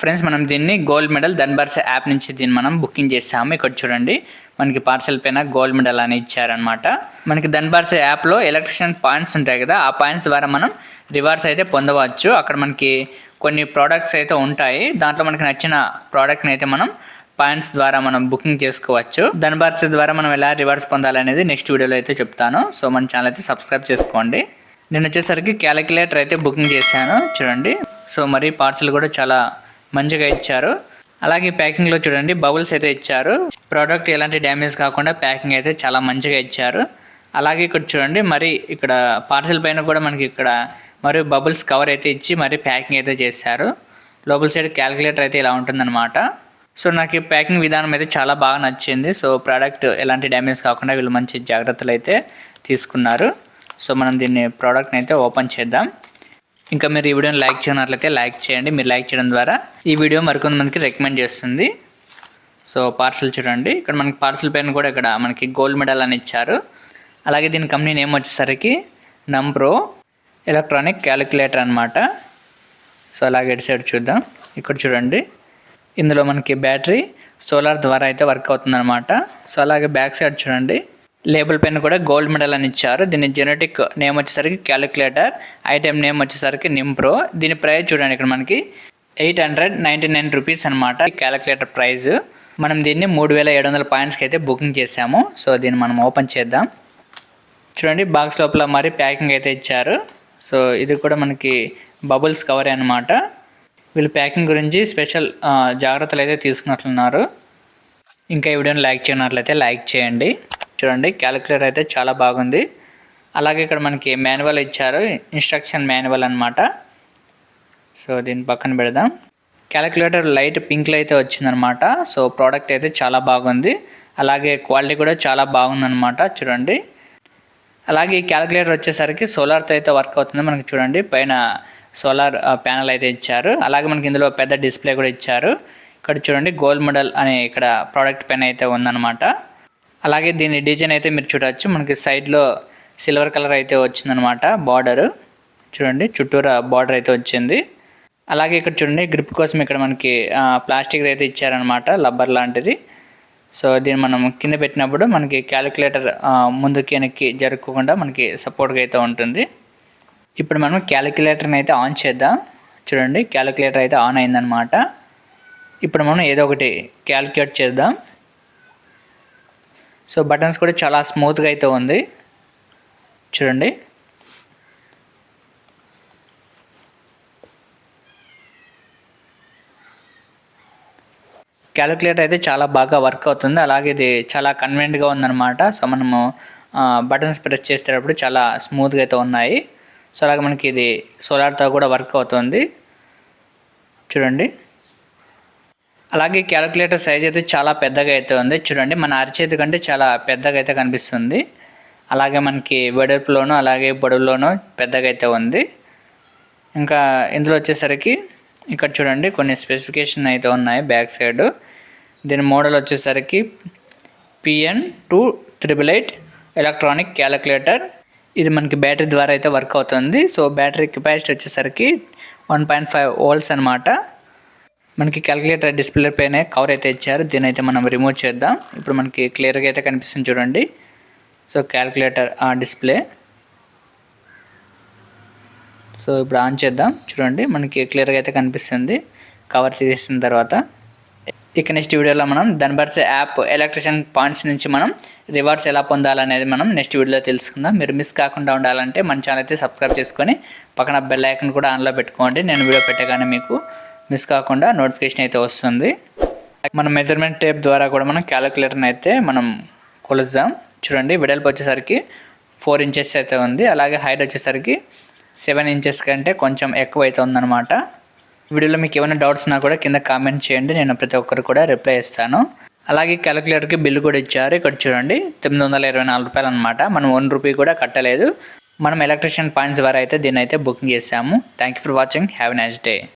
Friends మనం దీన్ని gold medal ధన్బర్స్ app నుంచి దీన్ని మనం బుకింగ్ చేసాము. ఇక్కడ చూడండి మనకి పార్సల్ పైన గోల్డ్ మెడల్ అని ఇచ్చారనమాట మనకి ధన్బర్స్ యాప్లో ఎలక్ట్రిషియన్ పాయింట్స్ ఉంటాయి కదా ఆ పాయింట్స్ ద్వారా మనం రివార్డ్స్ అయితే పొందవచ్చు. అక్కడ మనకి కొన్ని ప్రోడక్ట్స్ అయితే ఉంటాయి. దాంట్లో మనకి నచ్చిన ప్రోడక్ట్ని అయితే మనం పాయింట్స్ ద్వారా మనం బుకింగ్ చేసుకోవచ్చు. ధన్బార్స్ ద్వారా మనం ఎలా రివార్డ్స్ పొందాలనేది నెక్స్ట్ వీడియోలో అయితే చెప్తాను. సో మన ఛానల్ అయితే సబ్స్క్రైబ్ చేసుకోండి. నేను వచ్చేసరికి క్యాలిక్యులేటర్ అయితే బుకింగ్ చేశాను. చూడండి సో మరి పార్సల్ కూడా చాలా మంచిగా ఇచ్చారు. అలాగే ప్యాకింగ్లో చూడండి బబుల్స్ అయితే ఇచ్చారు. ప్రోడక్ట్ ఎలాంటి డ్యామేజ్ కాకుండా ప్యాకింగ్ అయితే చాలా మంచిగా ఇచ్చారు. అలాగే ఇక్కడ చూడండి మరి ఇక్కడ పార్సల్ పైన కూడా మనకి ఇక్కడ మరియు బబుల్స్ కవర్ అయితే ఇచ్చి మరి ప్యాకింగ్ అయితే చేశారు. లోపల సైడ్ క్యాలిక్యులేటర్ అయితే ఇలా ఉంటుందన్నమాట. సో నాకు ప్యాకింగ్ విధానం అయితే చాలా బాగా నచ్చింది. సో ప్రోడక్ట్ ఎలాంటి డ్యామేజ్ కాకుండా వీళ్ళు మంచి జాగ్రత్తలు అయితే తీసుకున్నారు. సో మనం దీన్ని ప్రోడక్ట్ని అయితే ఓపెన్ చేద్దాం. ఇంకా మీరు ఈ వీడియోని లైక్ చేయనట్లయితే లైక్ చేయండి. మీరు లైక్ చేయడం ద్వారా ఈ వీడియో మరికొంతమందికి రికమెండ్ చేస్తుంది. సో పార్సల్ చూడండి. ఇక్కడ మనకి పార్సల్ పైన కూడా ఇక్కడ మనకి గోల్డ్ మెడల్ అని ఇచ్చారు. అలాగే దీని కంపెనీ నేమ్ వచ్చేసరికి నంప్రో ఎలక్ట్రానిక్ క్యాలిక్యులేటర్ అనమాట సో అలాగే ఇటు సైడ్ చూద్దాం. ఇక్కడ చూడండి. ఇందులో మనకి బ్యాటరీ సోలార్ ద్వారా అయితే వర్క్ అవుతుందన్నమాట. సో అలాగే బ్యాక్ సైడ్ చూడండి. లేబుల్ పైన కూడా గోల్డ్ మెడల్ అని ఇచ్చారు. దీని జెనెటిక్ నేమ్ వచ్చేసరికి క్యాలిక్యులేటర్ ఐటెం నేమ్ వచ్చేసరికి నింప్రో దీని ప్రైస్ చూడండి ఇక్కడ మనకి eight hundred ninety nine rupees అనమాట క్యాలిక్యులేటర్ ప్రైస్ మనం దీన్ని మూడు వేల ఏడు వందల పాయింట్స్కి అయితే బుకింగ్ చేసాము సో దీన్ని మనం ఓపెన్ చేద్దాం. చూడండి బాక్స్ లోపల మరి ప్యాకింగ్ అయితే ఇచ్చారు. సో ఇది కూడా మనకి బబుల్స్ కవరే అనమాట వీళ్ళు ప్యాకింగ్ గురించి స్పెషల్ జాగ్రత్తలు అయితే తీసుకున్నట్లున్నారు. ఇంకా ఈ వీడియోని లైక్ చేయనట్లయితే లైక్ చేయండి. చూడండి క్యాలిక్యులేటర్ అయితే చాలా బాగుంది. అలాగే ఇక్కడ మనకి మాన్యువల్ ఇచ్చారు ఇన్స్ట్రక్షన్ మాన్యువల్ అనమాట సో దీని పక్కన పెడదాం. క్యాలిక్యులేటర్ లైట్ పింక్లో అయితే వచ్చిందనమాట సో ప్రోడక్ట్ అయితే చాలా బాగుంది. అలాగే క్వాలిటీ కూడా చాలా బాగుందనమాట చూడండి. అలాగే ఈ క్యాలిక్యులేటర్ వచ్చేసరికి సోలార్తో అయితే వర్క్ అవుతుంది మనకి చూడండి. పైన సోలార్ ప్యానల్ అయితే ఇచ్చారు. అలాగే మనకి ఇందులో పెద్ద డిస్ప్లే కూడా ఇచ్చారు. ఇక్కడ చూడండి గోల్డ్ మెడల్ అనే ఇక్కడ ప్రోడక్ట్ పైన అయితే ఉందన్నమాట. అలాగే దీని డిజైన్ అయితే మీరు చూడవచ్చు మనకి సైడ్లో సిల్వర్ కలర్ అయితే వచ్చిందనమాట బార్డర్ చూడండి చుట్టూరా బార్డర్ అయితే వచ్చింది. అలాగే ఇక్కడ చూడండి గ్రిప్ కోసం ఇక్కడ మనకి ప్లాస్టిక్ అయితే ఇచ్చారనమాట లబ్బర్ లాంటిది. సో దీన్ని మనం కింద పెట్టినప్పుడు మనకి క్యాలిక్యులేటర్ ముందుకి వెనక్కి జరుపుకోకుండా మనకి సపోర్ట్గా అయితే ఉంటుంది. ఇప్పుడు మనం క్యాలిక్యులేటర్ని అయితే ఆన్ చేద్దాం. చూడండి క్యాలిక్యులేటర్ అయితే ఆన్ అయిందనమాట ఇప్పుడు మనం ఏదో ఒకటి క్యాలిక్యులేట్ చేద్దాం. సో బటన్స్ కూడా చాలా స్మూత్గా అయితే ఉంది. చూడండి. క్యాలిక్యులేటర్ అయితే చాలా బాగా వర్క్ అవుతుంది. అలాగే ఇది చాలా కన్వీనియంట్గా ఉందన్నమాట. సో మనము బటన్స్ ప్రెస్ చేసేటప్పుడు చాలా స్మూత్గా అయితే ఉన్నాయి. సో అలాగే మనకి ఇది సోలార్తో కూడా వర్క్ అవుతుంది. చూడండి. అలాగే క్యాలిక్యులేటర్ సైజ్ అయితే చాలా పెద్దగా అయితే ఉంది. చూడండి మన అరిచేతి కంటే చాలా పెద్దగా అయితే కనిపిస్తుంది. అలాగే మనకి వెడల్పులోను అలాగే పొడవులోను పెద్దగా అయితే ఉంది. ఇంకా ఇందులో వచ్చేసరికి ఇక్కడ చూడండి కొన్ని స్పెసిఫికేషన్ అయితే ఉన్నాయి బ్యాక్ సైడ్. దీని మోడల్ వచ్చేసరికి PN two triple eight electronic calculator ఇది మనకి బ్యాటరీ ద్వారా అయితే వర్క్ అవుతుంది. సో బ్యాటరీ కెపాసిటీ వచ్చేసరికి వన్ పాయింట్ ఫైవ్ ఓల్స్ అనమాట మనకి క్యాలిక్యులేటర్ డిస్ప్లే పైన కవర్ అయితే ఇచ్చారు. దీని అయితే మనం రిమూవ్ చేద్దాం. ఇప్పుడు మనకి క్లియర్గా అయితే కనిపిస్తుంది చూడండి. సో క్యాలిక్యులేటర్ ఆ డిస్ప్లే సో ఇప్పుడు ఆన్ చేద్దాం. చూడండి మనకి క్లియర్గా అయితే కనిపిస్తుంది. కవర్ తీసిన తర్వాత. ఇక నెక్స్ట్ వీడియోలో మనం ధన్బర్స్ యాప్ ఎలక్ట్రిషియన్ పాయింట్స్ నుంచి మనం రివార్డ్స్ ఎలా పొందాలనేది మనం నెక్స్ట్ వీడియోలో తెలుసుకుందాం. మీరు మిస్ కాకుండా ఉండాలంటే మన ఛానల్ అయితే సబ్స్క్రైబ్ చేసుకొని పక్కన బెల్ ఐకన్ కూడా ఆన్లో పెట్టుకోండి. నేను వీడియో పెట్టగానే మీకు మిస్ కాకుండా నోటిఫికేషన్ అయితే వస్తుంది. మన మెజర్మెంట్ టేప్ ద్వారా కూడా మనం క్యాలిక్యులేటర్ని అయితే మనం కొలుద్దాం. చూడండి వెడల్పు వచ్చేసరికి ఫోర్ ఇంచెస్ అయితే ఉంది. అలాగే హైట్ వచ్చేసరికి సెవెన్ ఇంచెస్ కంటే కొంచెం ఎక్కువ అయితే ఉందన్నమాట. వీడియోలో మీకు ఏమైనా డౌట్స్ ఉన్నా కూడా కింద కామెంట్ చేయండి. నేను ప్రతి ఒక్కరు కూడా రిప్లై ఇస్తాను. అలాగే క్యాలిక్యులేటర్కి బిల్లు కూడా ఇచ్చారు. ఇక్కడ చూడండి తొమ్మిది వందల ఇరవై నాలుగు రూపాయలు అనమాట మనం వన్ రూపీ కూడా కట్టలేదు. మనం ఎలక్ట్రిషియన్ పాయింట్స్ ద్వారా అయితే దీన్ని అయితే బుకింగ్ చేసాము thank you for watching have nice day